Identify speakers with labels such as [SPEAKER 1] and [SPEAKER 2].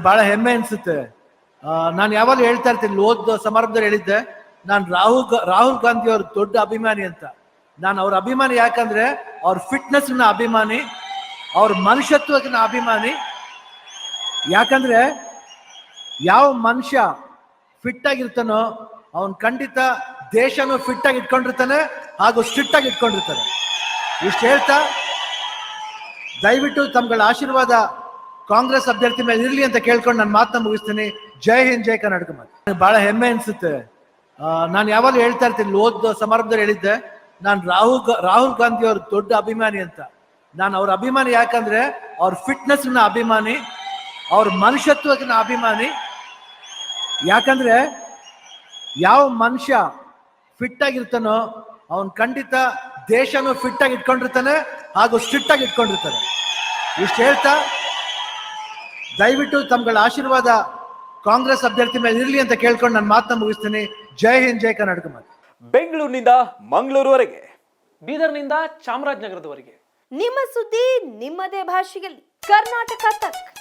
[SPEAKER 1] ನನಗೆ ಬಹಳ ಹೆಮ್ಮೆ ಅನ್ಸುತ್ತೆ. ನಾನು ಯಾವಾಗಲೂ ಹೇಳ್ತಾ ಇರ್ತೀನಿ ಓದ್ ಸಮಾರಂಭದಲ್ಲಿ ಹೇಳಿದ್ದೆ, ನಾನು ರಾಹುಲ್ ರಾಹುಲ್ ಗಾಂಧಿ ಅವ್ರ ದೊಡ್ಡ ಅಭಿಮಾನಿ ಅಂತ. ನಾನು ಅವ್ರ ಅಭಿಮಾನಿ ಯಾಕಂದ್ರೆ, ಅವ್ರ ಫಿಟ್ನೆಸ್ ಅಭಿಮಾನಿ, ಅವ್ರ ಮನುಷ್ಯತ್ವಕ್ಕಿನ ಅಭಿಮಾನಿ. ಯಾಕಂದ್ರೆ, ಯಾವ ಮನುಷ್ಯ ಫಿಟ್ ಆಗಿರ್ತಾನೋ, ಅವನ್ ಖಂಡಿತ ದೇಶನೂ ಫಿಟ್ ಆಗಿ ಇಟ್ಕೊಂಡಿರ್ತಾನೆ ಹಾಗೂ ಸ್ಟ್ರಿಕ್ಟ್ ಆಗಿ ಇಟ್ಕೊಂಡಿರ್ತಾನೆ. ಇಷ್ಟು ಹೇಳ್ತಾ, ದಯವಿಟ್ಟು ತಮ್ಗಳ ಆಶೀರ್ವಾದ ಕಾಂಗ್ರೆಸ್ ಅಭ್ಯರ್ಥಿ ಮೇಲೆ ಇರ್ಲಿ ಅಂತ ಕೇಳ್ಕೊಂಡು ನಾನು ಮಾತನ್ನ ಮುಗಿಸ್ತೀನಿ. ಜೈ ಹಿಂದ್, ಜೈ ಕರ್ನಾಟಕ ಮಾತು. ಬಹಳ ಹೆಮ್ಮೆ ಅನ್ಸುತ್ತೆ. ನಾನು ಯಾವಾಗಲೂ ಹೇಳ್ತಾ ಇರ್ತೀನಿ ಓದ್ ಸಮಾರಂಭದಲ್ಲಿ ಹೇಳಿದ್ದೆ. ನಾನು ರಾಹುಲ್ ರಾಹುಲ್ ಗಾಂಧಿ ಅವ್ರ ದೊಡ್ಡ ಅಭಿಮಾನಿ ಅಂತ. ನಾನು ಅವ್ರ ಅಭಿಮಾನಿ ಯಾಕಂದ್ರೆ ಅವ್ರ ಫಿಟ್ನೆಸ್ ಅಭಿಮಾನಿ, ಅವ್ರ ಮನುಷ್ಯತ್ವಕ್ಕಿನ ಅಭಿಮಾನಿ. ಯಾಕಂದ್ರೆ ಯಾವ ಮನುಷ್ಯ ಫಿಟ್ ಆಗಿರ್ತಾನೋ, ಅವನ್ ಖಂಡಿತ ದೇಶನೂ ಫಿಟ್ ಆಗಿ ಇಟ್ಕೊಂಡಿರ್ತಾನೆ ಹಾಗೂ ಸ್ಟ್ರಿಕ್ಟ್ ಆಗಿ ಇಟ್ಕೊಂಡಿರ್ತಾನೆ. ಇಷ್ಟು ಹೇಳ್ತಾ ದಯವಿಟ್ಟು ತಮ್ಗಳ ಆಶೀರ್ವಾದ ಕಾಂಗ್ರೆಸ್ ಅಭ್ಯರ್ಥಿ ಮೇಲೆ ಇರಲಿ ಅಂತ ಕೇಳ್ಕೊಂಡು ನಾನು ಮಾತನ್ನ ಮುಗಿಸ್ತೇನೆ. ಜೈ ಹಿಂದ್ ಜೈ ಕರ್ನಾಟಕ ಮಾತು.
[SPEAKER 2] ಬೆಂಗಳೂರಿನಿಂದ ಮಂಗಳೂರುವರೆಗೆ.
[SPEAKER 3] ಬೀದರ್ನಿಂದ ಚಾಮರಾಜನಗರದವರೆಗೆ.
[SPEAKER 4] ನಿಮ್ಮ ಸುದ್ದಿ ನಿಮ್ಮದೇ ಭಾಷೆಯಲ್ಲಿ. ಕರ್ನಾಟಕ ತಕ್.